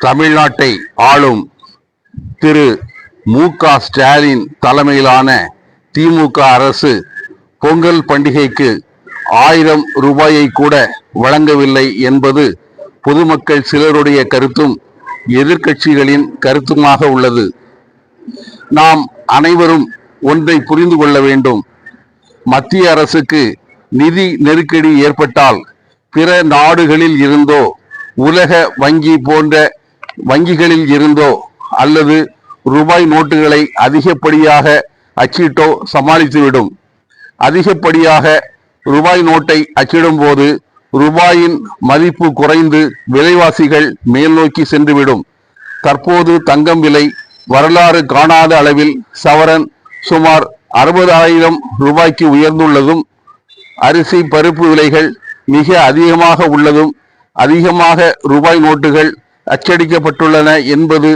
தமிழ்நாட்டை ஆளும் திரு மு க. ஸ்டாலின் தலைமையிலான திமுக அரசு பொங்கல் பண்டிகைக்கு ஆயிரம் ரூபாயை கூட வழங்கவில்லை என்பது பொதுமக்கள் சிலருடைய கருத்தும் எதிர்க்கட்சிகளின் கருத்துமாக உள்ளது. நாம் அனைவரும் ஒன்றை புரிந்து கொள்ள வேண்டும். மத்திய அரசுக்கு நிதி நெருக்கடி ஏற்பட்டால் பிற நாடுகளில் இருந்தோ உலக வங்கி போன்ற வங்கிகளில் இருந்தோ அல்லது ரூபாய் நோட்டுகளை அதிகப்படியாக அச்சிட்டோ சமாளித்துவிடும். அதிகப்படியாக ரூபாய் நோட்டை அச்சிடும் போது ரூபாயின் மதிப்பு குறைந்து விலைவாசிகள் மேல் நோக்கி சென்றுவிடும். தற்போது தங்கம் விலை வரலாறு காணாத அளவில் சவரன் சுமார் அறுபதாயிரம் ரூபாய்க்கு உயர்ந்துள்ளதும் அரிசி பருப்பு விலைகள் மிக அதிகமாக உள்ளதும் அதிகமாக ரூபாய் நோட்டுகள் அச்சடிக்கப்பட்டுள்ளன என்பது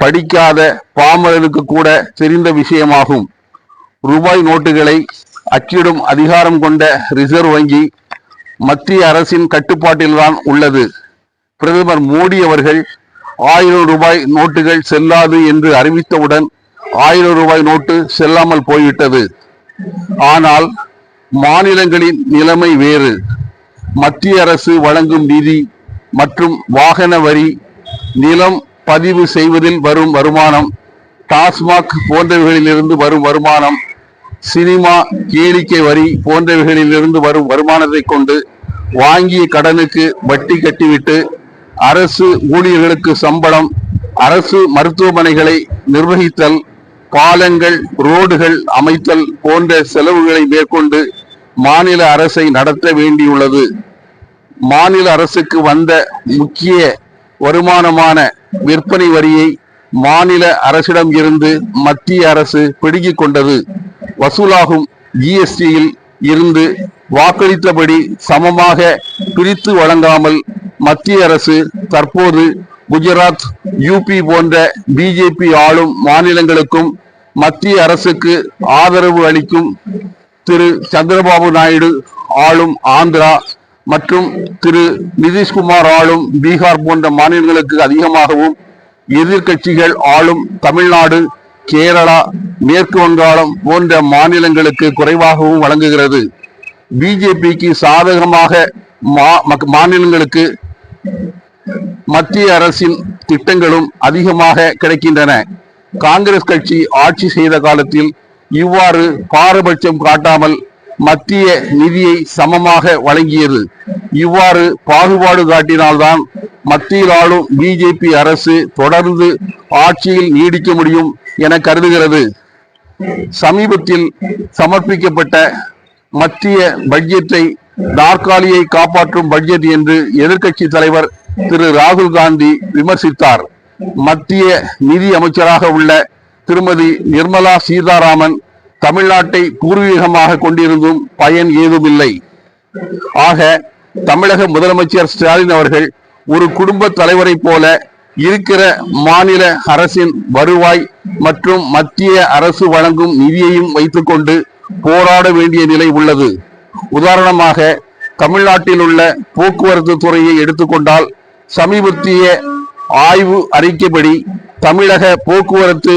படிக்காத பாமரனுக்கு கூட தெரிந்த விஷயமாகும். ரூபாய் நோட்டுகளை அச்சிடும் அதிகாரம் கொண்ட ரிசர்வ் வங்கி மத்திய அரசின் கட்டுப்பாட்டில்தான் உள்ளது. பிரதமர் மோடி அவர்கள் ஆயிரம் ரூபாய் நோட்டுகள் செல்லாது என்று அறிவித்தவுடன் ஆயிரம் ரூபாய் நோட்டு செல்லாமல் போய்விட்டது. ஆனால் மாநிலங்களின் நிலைமை வேறு. மத்திய அரசு வழங்கும் நிதி மற்றும் வாகன வரி நிலம் பதிவு செய்வதில் வரும் வருமானம் டாஸ்மாக் போன்றவைகளிலிருந்து வரும் வருமானம் சினிமா கேளிக்கை வரி போன்றவைகளிலிருந்து வரும் வருமானத்தை கொண்டு வாங்கிய கடனுக்கு வட்டி கட்டிவிட்டு அரசு ஊழியர்களுக்கு சம்பளம் அரசு மருத்துவமனைகளை நிர்வகித்தல் பாலங்கள் ரோடுகள் அமைத்தல் போன்ற செலவுகளை மேற்கொண்டு மாநில அரசை நடத்த வேண்டியுள்ளது. மாநில அரசுக்கு வந்த முக்கிய வருமானமான விற்பனை வரியை மாநில அரசிடம் இருந்து மத்திய அரசு பிடுங்கிக் கொண்டது. வசூலாகும் ஜிஎஸ்டியில் இருந்து வாக்களித்தபடி சமமாக பிரித்து வழங்காமல் மத்திய அரசு தற்போது குஜராத் யூபி போன்ற பிஜேபி ஆளும் மாநிலங்களுக்கும் மத்திய அரசுக்கு ஆதரவு அளிக்கும் திரு. சந்திரபாபு நாயுடு ஆளும் ஆந்திரா மற்றும் திரு நிதிஷ்குமார் ஆளும் பீகார் போன்ற மாநிலங்களுக்கு அதிகமாகவும் எதிர்கட்சிகள் ஆளும் தமிழ்நாடு கேரளா மேற்கு வங்காளம் போன்ற மாநிலங்களுக்கு குறைவாகவும் வழங்குகிறது. பிஜேபிக்கு சாதகமாக மா- மக்- மாநிலங்களுக்கு மத்திய அரசின் திட்டங்களும் அதிகமாக கிடைக்கின்றன. காங்கிரஸ் கட்சி ஆட்சி செய்த காலத்தில் இவ்வாறு பாரபட்சம் காட்டாமல் மத்திய நிதியை சமமாக வழங்கியது. இவ்வாறு பாகுபாடு காட்டினால்தான் மத்தியில் ஆளும் பிஜேபி அரசு தொடர்ந்து ஆட்சியில் நீடிக்க முடியும் என கருதுகிறது. சமீபத்தில் சமர்ப்பிக்கப்பட்ட மத்திய பட்ஜெட்டை நாற்காலியை காப்பாற்றும் பட்ஜெட் என்று எதிர்க்கட்சி தலைவர் திரு ராகுல் காந்தி விமர்சித்தார். மத்திய நிதி அமைச்சராக உள்ள திருமதி நிர்மலா சீதாராமன் தமிழ்நாட்டை பூர்வீகமாக கொண்டிருந்தும் பயன் ஏதுமில்லை. ஆக தமிழக முதலமைச்சர் ஸ்டாலின் அவர்கள் ஒரு குடும்ப தலைவரைப் போல இருக்கிற மாநில அரசின் வருவாய் மற்றும் மத்திய அரசு வழங்கும் நிதியையும் வைத்துக்கொண்டு போராட வேண்டிய நிலை உள்ளது. உதாரணமாக தமிழ்நாட்டில் உள்ள போக்குவரத்து துறையை எடுத்துக்கொண்டால் சமீபத்திய ஆய்வு அறிக்கைப்படி தமிழக போக்குவரத்து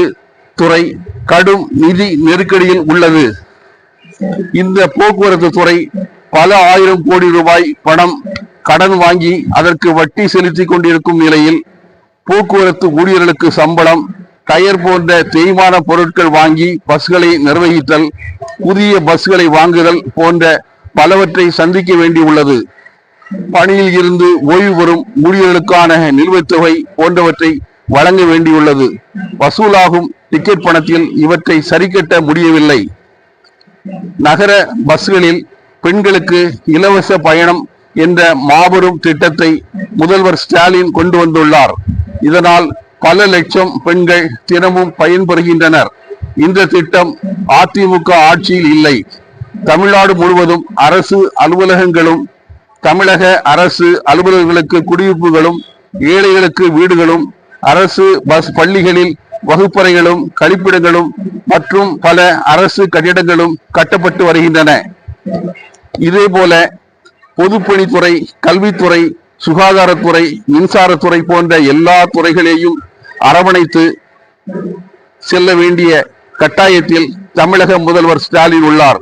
துறை கடும் நிதி நெருக்கடியில் உள்ளது. இந்த போக்குவரத்து துறை பல ஆயிரம் கோடி ரூபாய் பணம் கடன் வாங்கி அதற்கு வட்டி செலுத்திக் கொண்டிருக்கும் நிலையில் போக்குவரத்து ஊழியர்களுக்கு சம்பளம் டயர் போன்ற தேய்மான பொருட்கள் வாங்கி பஸ்களை நிர்வகித்தல் புதிய பஸ்களை வாங்குதல் போன்ற பலவற்றை சந்திக்க வேண்டியுள்ளது பணியில் இருந்து ஓய்வு பெறும் ஊழியர்களுக்கான நிலுவைத் தொகை போன்றவற்றை வழங்க வேண்டியுள்ளது. வசூலாகும் டிக்கெட் பணத்தில் இவற்றை சரிக்கட்ட முடியவில்லை. நகர பஸ்களில் பெண்களுக்கு இலவச பயணம் என்ற மாபெரும் திட்டத்தை முதல்வர் ஸ்டாலின் கொண்டு வந்துள்ளார். இதனால் பல லட்சம் பெண்கள் தினமும் பயன்பெறுகின்றனர். இந்த திட்டம் அதிமுக ஆட்சியில் இல்லை. தமிழ்நாடு முழுவதும் அரசு அலுவலகங்களும் தமிழக அரசு அலுவலர்களுக்கு குடியிருப்புகளும் ஏழைகளுக்கு வீடுகளும் அரசு பஸ் பள்ளிகளில் வகுப்பறைகளும் கழிப்பிடங்களும் மற்றும் பல அரசு கட்டிடங்களும் கட்டப்பட்டு வருகின்றன. இதே போல பொதுப்பணித்துறை கல்வித்துறை சுகாதாரத்துறை மின்சாரத்துறை போன்ற எல்லா துறைகளையும் அரவணைத்து செல்ல வேண்டிய கட்டாயத்தில் தமிழக முதல்வர் ஸ்டாலின் உள்ளார்.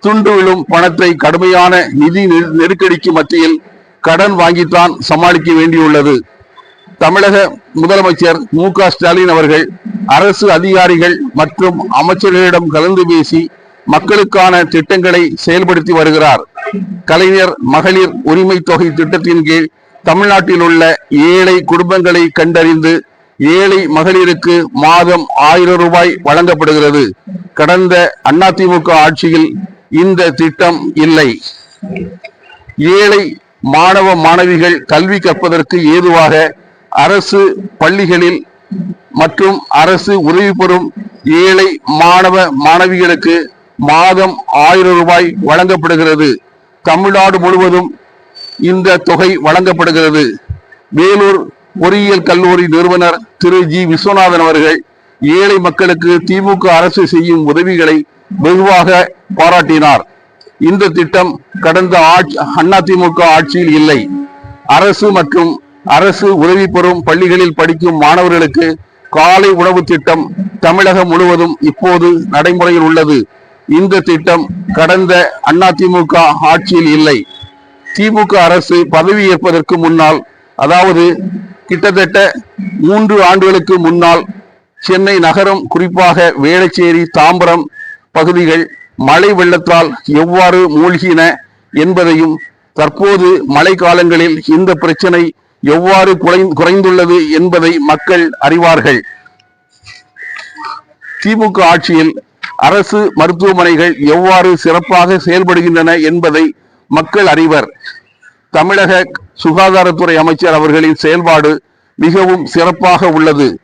துண்டு விழும் பணத்தை கடுமையான நிதி நெரு- நெருக்கடிக்கு மத்தியில் கடன் வாங்கித்தான் சமாளிக்க வேண்டியுள்ளது. தமிழக முதலமைச்சர் மு க ஸ்டாலின் அவர்கள் அரசு அதிகாரிகள் மற்றும் அமைச்சர்களிடம் கலந்து பேசி மக்களுக்கான திட்டங்களை செயல்படுத்தி வருகிறார். கலைஞர் மகளிர் உரிமை தொகை திட்டத்தின் கீழ் தமிழ்நாட்டில் உள்ள ஏழை குடும்பங்களை கண்டறிந்து ஏழை மகளிருக்கு மாதம் ஆயிரம் ரூபாய் வழங்கப்படுகிறது. கடந்த அதிமுக ஆட்சியில் இந்த திட்டம் இல்லை. ஏழை மாணவ மாணவிகள் கல்வி கற்பதற்கு ஏதுவாக அரசு பள்ளிகளில் மற்றும் அரசு உதவி பெறும் ஏழை மாணவ மாணவிகளுக்கு மாதம் ஆயிரம் ரூபாய் வழங்கப்படுகிறது. தமிழ்நாடு முழுவதும் இந்த தொகை வழங்கப்படுகிறது. வேலூர் பொறியியல் கல்லூரி நிறுவனர் திரு. ஜி. விஸ்வநாதன் அவர்கள் ஏழை மக்களுக்கு திமுக அரசு செய்யும் உதவிகளை வெகுவாக பாராட்டினார். இந்த திட்டம் கடந்த ஆட்சி அதிமுக ஆட்சியில் இல்லை. அரசு மற்றும் அரசு உதவி பெறும் பள்ளிகளில் படிக்கும் மாணவர்களுக்கு காலை உணவு திட்டம் தமிழகம் முழுவதும் இப்போது நடைமுறையில் உள்ளது. இந்த திட்டம் கடந்த அதிமுக ஆட்சியில் இல்லை. திமுக அரசு பதவி ஏற்பதற்கு முன்னால் அதாவது கிட்டத்தட்ட மூன்று ஆண்டுகளுக்கு முன்னால் சென்னை நகரம் குறிப்பாக வேளச்சேரி தாம்பரம் பகுதிகள் மழை வெள்ளத்தால் எவ்வாறு மூழ்கின என்பதையும் தற்போது மழை காலங்களில் இந்த பிரச்சனை எவ்வாறு குறை- குறைந்துள்ளது என்பதை மக்கள் அறிவார்கள். திமுக ஆட்சியில் அரசு மருத்துவமனைகள் எவ்வாறு சிறப்பாக செயல்படுகின்றன என்பதை மக்கள் அறிவர். தமிழக சுகாதாரத்துறை அமைச்சர் அவர்களின் செயல்பாடு மிகவும் சிறப்பாக உள்ளது.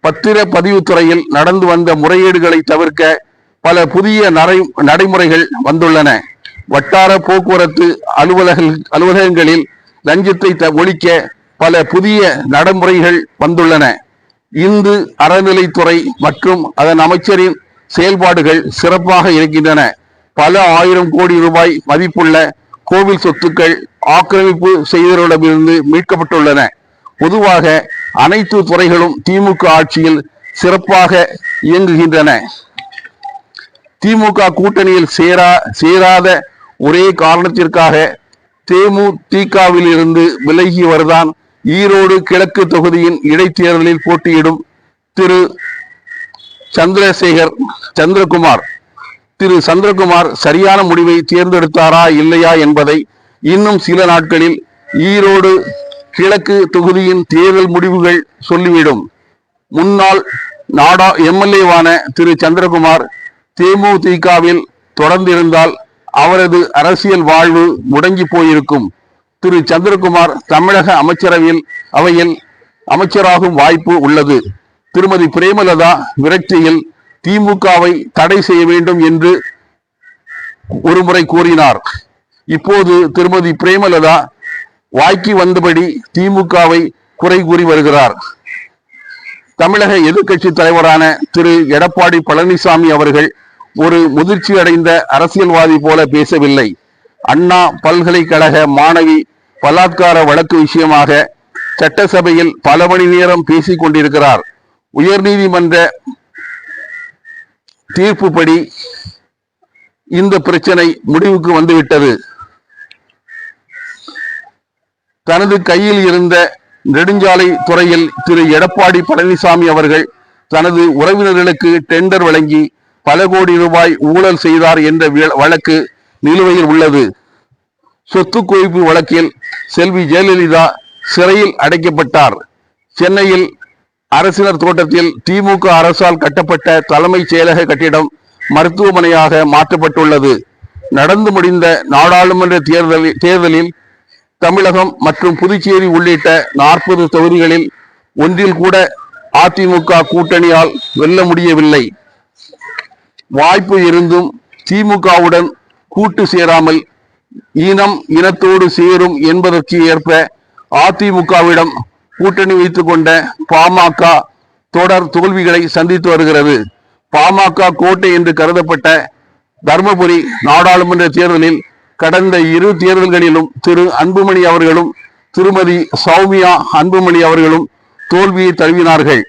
பத்திர பதிவுத்துறையில் நடந்து வந்த முறையீடுகளை தவிர்க்க பல புதிய நடை நடைமுறைகள் வந்துள்ளன. வட்டார போக்குவரத்து அலுவலக அலுவலகங்களில் லஞ்சத்தை ஒழிக்க பல புதிய நடைமுறைகள் வந்துள்ளன. இந்து அறநிலைத்துறை மற்றும் அதன் அமைச்சரின் செயல்பாடுகள் சிறப்பாக இருக்கின்றன. பல ஆயிரம் கோடி ரூபாய் மதிப்புள்ள கோவில் சொத்துக்கள் ஆக்கிரமிப்பு செய்தவர்களிடமிருந்து மீட்கப்பட்டுள்ளன. பொதுவாக அனைத்து துறைகளும் திமுக ஆட்சியில் சிறப்பாக இயங்குகின்றன. திமுக கூட்டணியில் சேரா சேராத ஒரே காரணத்திற்காக தேமுதிகவில் இருந்து விலகியவர்தான் ஈரோடு கிழக்கு தொகுதியின் இடைத்தேர்தலில் போட்டியிடும் திரு சந்திரசேகர் சந்திரகுமார். திரு சந்திரகுமார் சரியான முடிவை தேர்ந்தெடுத்தாரா இல்லையா என்பதை இன்னும் சில நாட்களில் ஈரோடு கிழக்கு தொகுதியின் தேர்தல் முடிவுகள் சொல்லிவிடும். முன்னாள் நாடா எம்எல்ஏவான திரு சந்திரகுமார் தேமுதிகவில் தொடர்ந்திருந்தால் அவரது அரசியல் வாழ்வு முடங்கி போயிருக்கும். திரு. சந்திரகுமார் தமிழக அமைச்சரவையில் அவையில் அமைச்சராகும் வாய்ப்பு உள்ளது. திருமதி பிரேமலதா விரக்தியில் திமுகவை தடை செய்ய வேண்டும் என்று ஒருமுறை கூறினார். இப்போது திருமதி பிரேமலதா வாய்க்கு வந்தபடி திமுகவை குறை கூறி வருகிறார். தமிழக எதிர்க்கட்சி தலைவரான திரு. எடப்பாடி பழனிசாமி அவர்கள் ஒரு முதிர்ச்சி அடைந்த அரசியல்வாதி போல பேசவில்லை. அண்ணா பல்கலைக்கழக மாணவி பலாத்கார வழக்கு விஷயமாக சட்டசபையில் பல மணி நேரம் பேசிக் கொண்டிருக்கிறார். உயர்நீதிமன்ற தீர்ப்புப்படி இந்த பிரச்சனை முடிவுக்கு வந்துவிட்டது. தனது கையில் இருந்த நெடுஞ்சாலை துறையில் திரு. எடப்பாடி பழனிசாமி அவர்கள் தனது உறவினர்களுக்கு டெண்டர் வழங்கி பல கோடி ரூபாய் ஊழல் செய்தார் என்ற வழக்கு நிலுவையில் உள்ளது. சொத்து குவிப்பு வழக்கில் செல்வி ஜெயலலிதா சிறையில் அடைக்கப்பட்டார். சென்னையில் அரசினர் தோட்டத்தில் திமுக அரசால் கட்டப்பட்ட தலைமைச் செயலக கட்டிடம் மருத்துவமனையாக மாற்றப்பட்டுள்ளது. நடந்து முடிந்த நாடாளுமன்ற தேர்தலில் தேர்தலில் தமிழகம் மற்றும் புதுச்சேரி உள்ளிட்ட நாற்பது தொகுதிகளில் ஒன்றில் கூட அதிமுக கூட்டணியால் வெல்ல முடியவில்லை. வாய்ப்பு இருந்தும் திமுகவுடன் கூட்டு சேராமல் இனம் இனத்தோடு சேரும் என்பதற்கு ஏற்ப அதிமுகவிடம் கூட்டணி வைத்துக் கொண்ட பாமக தொடர் தோல்விகளை சந்தித்து வருகிறது. பாமக கோட்டை என்று கருதப்பட்ட தர்மபுரி நாடாளுமன்ற தேர்தலில் கடந்த இரு தேர்தல்களிலும் திரு அன்புமணி அவர்களும் திருமதி சௌமியா அன்புமணி அவர்களும் தோல்வியை தழுவினார்கள்.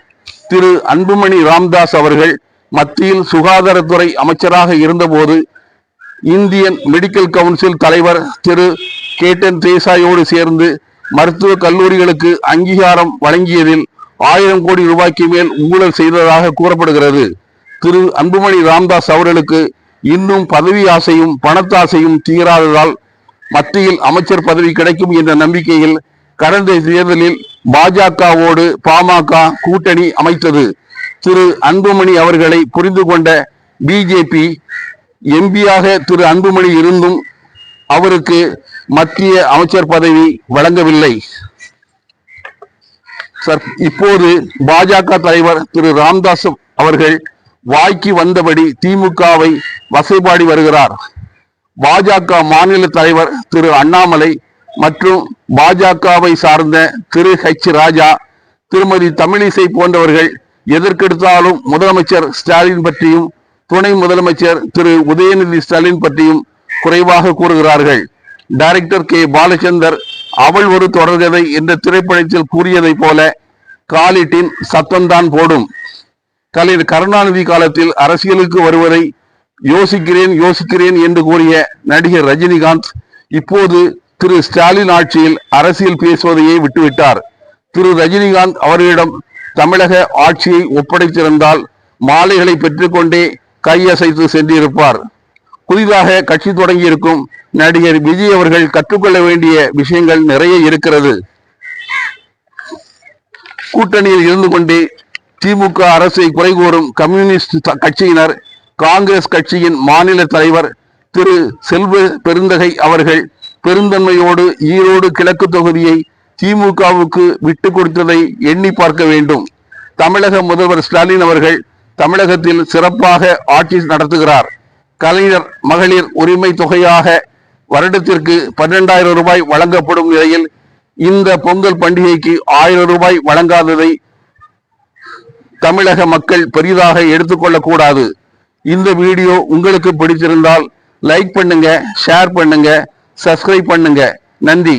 திரு அன்புமணி ராம்தாஸ் அவர்கள் மத்தியில் சுகாதாரத்துறை அமைச்சராக இருந்தபோது இந்தியன் மெடிக்கல் கவுன்சில் தலைவர் திரு கேட்டன் தேசாயோடு சேர்ந்து மருத்துவ கல்லூரிகளுக்கு அங்கீகாரம் வழங்கியதில் ஆயிரம் கோடி ரூபாய்க்கு மேல் ஊழல் செய்ததாக கூறப்படுகிறது. திரு அன்புமணி ராம்தாஸ் அவர்களுக்கு இன்னும் பதவி ஆசையும் பணத்தாசையும் தீராததால் மத்தியில் அமைச்சர் பதவி கிடைக்கும் என்ற நம்பிக்கையில் கடந்த தேர்தலில் பாஜகவோடு பாமக கூட்டணி அமைத்தது. திரு அன்புமணி அவர்களை புரிந்து கொண்ட பிஜேபி எம்பியாக திரு அன்புமணி இருந்தும் அவருக்கு மத்திய அமைச்சர் பதவி வழங்கவில்லை. சார் இப்போது பாஜக தலைவர் திரு ராம்தாஸ் அவர்கள் வாய்க்கு வந்தபடி திமுகவை வசைபாடி வருகிறார். பாஜக மாநில தலைவர் திரு அண்ணாமலை மற்றும் பாஜகவை சார்ந்த திரு ஹெச் ராஜா திருமதி தமிழிசை போன்றவர்கள் எதற்கெடுத்தாலும் முதலமைச்சர் ஸ்டாலின் பற்றியும் துணை முதலமைச்சர் திரு உதயநிதி ஸ்டாலின் பற்றியும் குறைவாக கூறுகிறார்கள். Director K. பாலச்சந்தர் அவள் ஒரு தொடர்கதை என்ற திரைப்படத்தில் கூறியதைப் போல காலிட்டின் சத்தம்தான் போடும். கலைஞர் கருணாநிதி காலத்தில் அரசியலுக்கு வருவதை யோசிக்கிறேன் யோசிக்கிறேன் என்று கூறிய நடிகர் ரஜினிகாந்த் இப்போது திரு ஸ்டாலின் ஆட்சியில் அரசியல் பேசுவதையே விட்டுவிட்டார். திரு ரஜினிகாந்த் அவர்களிடம் தமிழக ஆட்சியை ஒப்படைத்திருந்தால் மாலைகளை பெற்றுக்கொண்டே கையசைத்து சென்றிருப்பார். புதிதாக கட்சி தொடங்கியிருக்கும் நடிகர் விஜய் அவர்கள் கற்றுக்கொள்ள வேண்டிய விஷயங்கள் நிறைய இருக்கிறது. கூட்டணியில் இருந்து கொண்டே திமுக அரசை குறை கூறும் கம்யூனிஸ்ட் கட்சியினர் காங்கிரஸ் கட்சியின் மாநில தலைவர் திரு செல்வ பெருந்தகை அவர்கள் பெருந்தன்மையோடு ஈரோடு கிழக்கு தொகுதியை திமுகவுக்கு விட்டு கொடுத்ததை எண்ணி பார்க்க வேண்டும். தமிழக முதல்வர் ஸ்டாலின் அவர்கள் தமிழகத்தில் சிறப்பாக ஆட்சி நடத்துகிறார். கலைஞர் மகளிர் உரிமை தொகையாக வருடத்திற்கு பன்னெண்டாயிரம் ரூபாய் வழங்கப்படும் நிலையில் இந்த பொங்கல் பண்டிகைக்கு ஆயிரம் ரூபாய் வழங்காததை தமிழக மக்கள் பெரிதாக எடுத்துக்கொள்ளக்கூடாது. இந்த வீடியோ உங்களுக்கு பிடிச்சிருந்தால் லைக் பண்ணுங்க ஷேர் பண்ணுங்க சப்ஸ்கிரைப் பண்ணுங்க. நன்றி.